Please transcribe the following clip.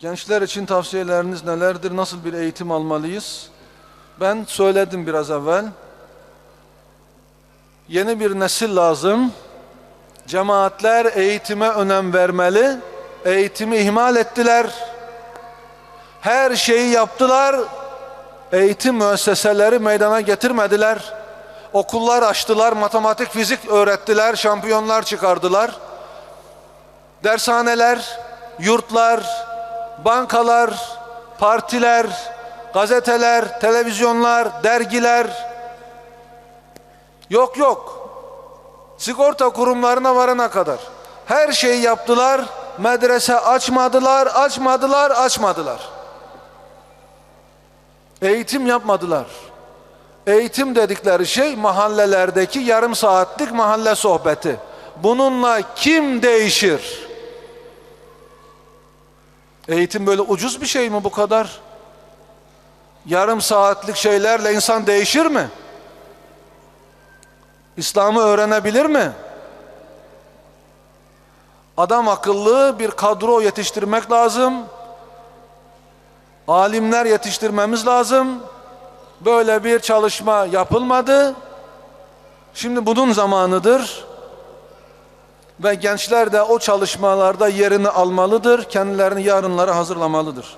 Gençler için tavsiyeleriniz nelerdir? Nasıl bir eğitim almalıyız? Ben söyledim biraz evvel. Yeni bir nesil lazım. Cemaatler eğitime önem vermeli. Eğitimi ihmal ettiler. Her şeyi yaptılar. Eğitim müesseseleri meydana getirmediler. Okullar açtılar, matematik, fizik öğrettiler, şampiyonlar çıkardılar. Dershaneler, yurtlar, bankalar, partiler, gazeteler, televizyonlar, dergiler yok yok. Sigorta kurumlarına varana kadar her şeyi yaptılar. Medrese açmadılar, açmadılar, açmadılar. Eğitim yapmadılar. Eğitim dedikleri şey mahallelerdeki yarım saatlik mahalle sohbeti. Bununla kim değişir? Eğitim böyle ucuz bir şey mi bu kadar? Yarım saatlik şeylerle insan değişir mi? İslam'ı öğrenebilir mi? Adam akıllı bir kadro yetiştirmek lazım. Alimler yetiştirmemiz lazım. Böyle bir çalışma yapılmadı. Şimdi bunun zamanıdır. Ve gençler de o çalışmalarda yerini almalıdır. Kendilerini yarınlara hazırlamalıdır.